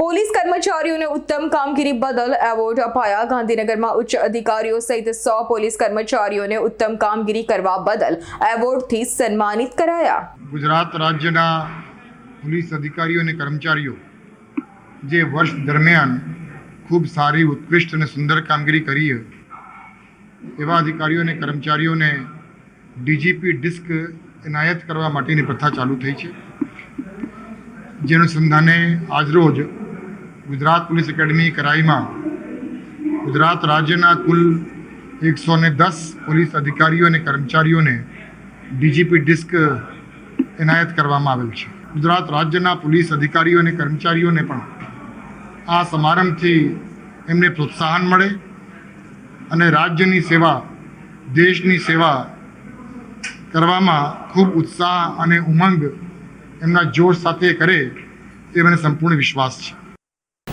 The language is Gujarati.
પોલીસ કર્મચારીઓને ઉત્તમ કામગીરી બદલ એવોર્ડ અપાયા. ગાંધીનગરમાં ઉચ્ચ અધિકારીઓ સહિત સો પોલીસ કર્મચારીઓને ઉત્તમ કામગીરી કરવા બદલ એવોર્ડથી સન્માનિત કરાયા. ગુજરાત રાજ્યના પોલીસ અધિકારીઓ અને કર્મચારીઓ જે વર્ષ દરમિયાન ખૂબ સારી, ઉત્કૃષ્ટ અને સુંદર કામગીરી કરી એવા અધિકારીઓ અને કર્મચારીઓને ડીજીપી ડિસ્ક એનાયત કરવા માટેની પ્રથા ચાલુ થઈ છે. જેનું સંધાને આજરોજ ગુજરાત પોલીસ એકેડમી કરાઈમાં ગુજરાત રાજ્યના કુલ એકસો ને દસ પોલીસ અધિકારીઓ અને કર્મચારીઓને ડીજીપી ડિસ્ક એનાયત કરવામાં આવેલ છે. ગુજરાત રાજ્યના પોલીસ અધિકારીઓ અને કર્મચારીઓને પણ આ સમારંભથી એમને પ્રોત્સાહન મળે અને રાજ્યની સેવા, દેશની સેવા કરવામાં ખૂબ ઉત્સાહ અને ઉમંગ એમના જોશ સાથે કરે તે મને સંપૂર્ણ વિશ્વાસ છે.